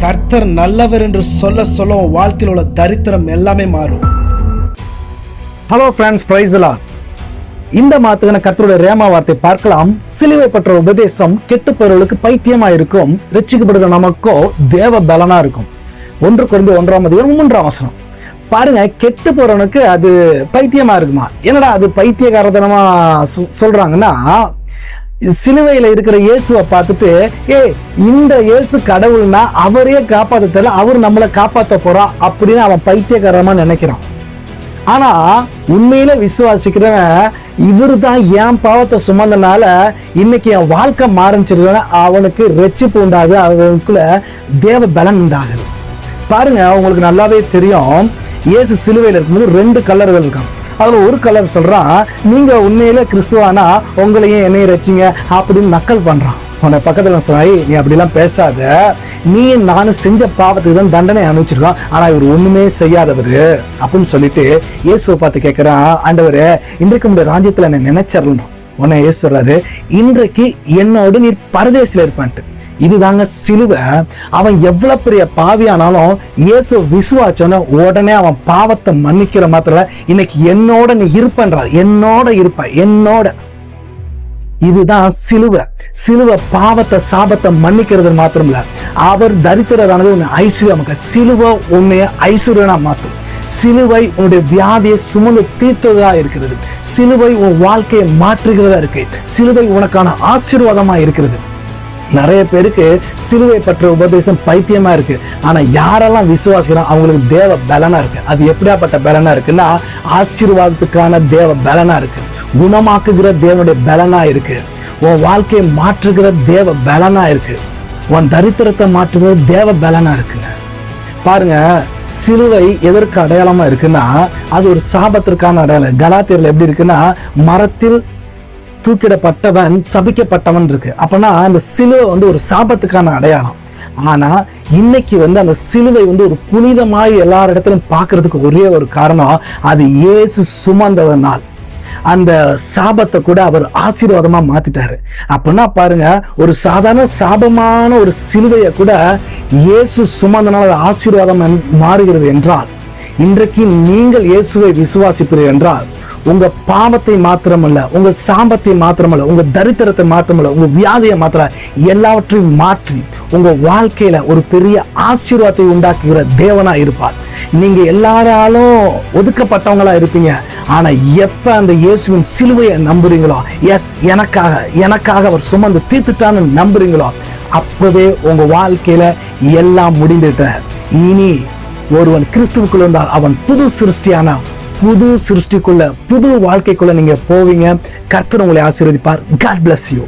கர்த்தர் நல்லவர் என்று சொல்ல சொல்ல வாழ்க்கையில் உள்ள தரித்திரம் எல்லாமே மாறும். ஹலோ ஃப்ரெண்ட்ஸ் பிரைஸ்லா இந்த மாத்துக்கான கர்த்தருடைய ரேமா வார்த்தை பார்க்கலாம். சிலுவை பற்ற உபதேசம் கெட்டு போறவர்களுக்கு பைத்தியமா இருக்கும். ரட்சிக்கப்படுகிற நமக்கோ தேவ பலனா இருக்கும். ஒன்று குறைந்து ஒன்றாம் அதிகாரம் மூன்றாம் அவசரம் பாருங்க கெட்டு போறவனுக்கு அது பைத்தியமா இருக்குமா? என்னடா அது பைத்தியகாரதனமா சொ- சொல்றாங்கன்னா சிலுவையில் இருக்கிற இயேசுவை பார்த்துட்டு ஏ இந்த இயேசு கடவுள்னா அவரே காப்பாற்ற தெரியல அவர் நம்மளை காப்பாற்ற போறா அப்படின்னு அவன் பைத்தியகரமாக நினைக்கிறான். ஆனா உண்மையில விசுவாசிக்கிறவன் இவர் தான் என் பாவத்தை சுமந்தனால இன்னைக்கு என் வாழ்க்கை மாறிச்சிருக்க அவனுக்கு ரெச்சிப்பு உண்டாகுது அவனுக்குள்ள தேவ பலன் உண்டாகுது. பாருங்க உங்களுக்கு நல்லாவே தெரியும். இயேசு சிலுவையில் இருக்கும்போது ரெண்டு கலர்கள் இருக்கான் அதில் ஒரு கலர் சொல்கிறான் நீங்கள் உண்மையில கிறிஸ்துவானா? உங்களையும் என்னையும் ரச்சிங்க அப்படின்னு நக்கல் பண்ணுறான் உன்னை பக்கத்தில் சொன்னாய் நீ அப்படிலாம் பேசாத. நீ நானும் செஞ்ச பாவத்துக்கு தான் தண்டனை அனுப்பிச்சிருக்கான் ஆனால் இவர் ஒண்ணுமே செய்யாதவர் அப்படின்னு சொல்லிட்டு இயேசுவை பார்த்து கேட்குறான் ஆண்டவர் இன்றைக்கு உடைய ராஜ்யத்தில் என்னை நினைச்சிடணும் உன்னை இயேசு சொல்கிறாரு இன்றைக்கு என்னோடு நீ பரதேசில் இருப்பான்ட்டு. இதுதாங்க சிலுவை. அவன் எவ்வளவு பெரிய பாவியானாலும் இயேசு விசுவாச்சோன்னு உடனே அவன் பாவத்தை மன்னிக்கிற மாத்திரம் இன்னைக்கு என்னோட நீ இருப்பன்றார். என்னோட இருப்ப என்னோட. இதுதான் சிலுவை. சிலுவை பாவத்தை சாபத்தை மன்னிக்கிறது மாத்திரம் இல்லை அவர் தரித்திரதானது உன்னை ஐஸ்வர்யமாக்க சிலுவை உன்னைய ஐஸ்வர்யனா மாற்றும் சிலுவை உன்னுடைய வியாதியை சுமந்து தீர்த்ததா இருக்கிறது. சிலுவை உன் வாழ்க்கையை மாற்றுகிறதா இருக்கு. சிலுவை உனக்கான ஆசீர்வாதமா இருக்கிறது. நிறைய பேருக்கு சிலுவை பற்ற உபதேசம் பைத்தியமா இருக்கு. ஆனா யாரெல்லாம் விசுவாசிக்கிறோம் அவங்களுக்கு தேவ பலனா இருக்கு. அது எப்படியாப்பட்ட பலனா இருக்குன்னா ஆசீர்வாதத்துக்கான தேவ பலனா இருக்கு. குணமாக்குகிற தேவனுடைய பலனா இருக்கு. உன் வாழ்க்கையை மாற்றுகிற தேவ பலனா இருக்கு. உன் தரித்திரத்தை மாற்றுகிற தேவ பலனா இருக்குங்க பாருங்க சிலுவை எதற்கு அடையாளமா இருக்குன்னா அது ஒரு சாபத்திற்கான அடையாளம். கலாத்தியர்ல எப்படி இருக்குன்னா மரத்தில் தூக்கிடப்பட்டவன் சபிக்கப்பட்டவன் இருக்கு. அப்பனா அந்த சிலுவை வந்து ஒரு சாபத்துக்கான அடையாளம். ஆனா இன்னைக்கு வந்து அந்த சிலுவை வந்து ஒரு புனிதமாய் எல்லா இடத்துலையும் பார்க்கறதுக்கு ஒரே ஒரு காரணம் அது இயேசு சுமந்ததனால். அந்த சாபத்தை கூட அவர் ஆசீர்வாதமா மாத்திட்டாரு. அப்படின்னா பாருங்க ஒரு சாதாரண சாபமான ஒரு சிலுவையை கூட இயேசு சுமந்தனால் அது ஆசீர்வாதம் மாறுகிறது என்றால் இன்றைக்கு நீங்கள் இயேசுவை விசுவாசிப்பீர்கள் என்றால் உங்க பாவத்தை மாத்திரமல்ல உங்க சாம்பத்தை மாத்திரமல்ல உங்க தரித்திரத்தை மாத்திரமல்ல உங்க வியாதியை மாத்திர எல்லாவற்றையும் மாற்றி உங்க வாழ்க்கையில ஒரு பெரிய ஆசீர்வாதத்தை உண்டாக்குகிற தேவனா இருப்பார். நீங்க எல்லாராலும் ஒதுக்கப்பட்டவங்களா இருப்பீங்க. ஆனா எப்ப அந்த இயேசுவின் சிலுவையை நம்புறீங்களோ எஸ் எனக்காக எனக்காக அவர் சுமந்து தீர்த்துட்டான்னு நம்புறீங்களோ அப்பவே உங்க வாழ்க்கையில எல்லாம் முடிந்துட்ட இனி ஒருவன் கிறிஸ்துவுக்குள் இருந்தால் அவன் புது சிருஷ்டியானா புது சிருஷ்டிக்குள்ள புது வாழ்க்கைக்குள்ள நீங்க போவீங்க. கர்த்தர் உங்களை ஆசீர்வதிப்பார். God bless you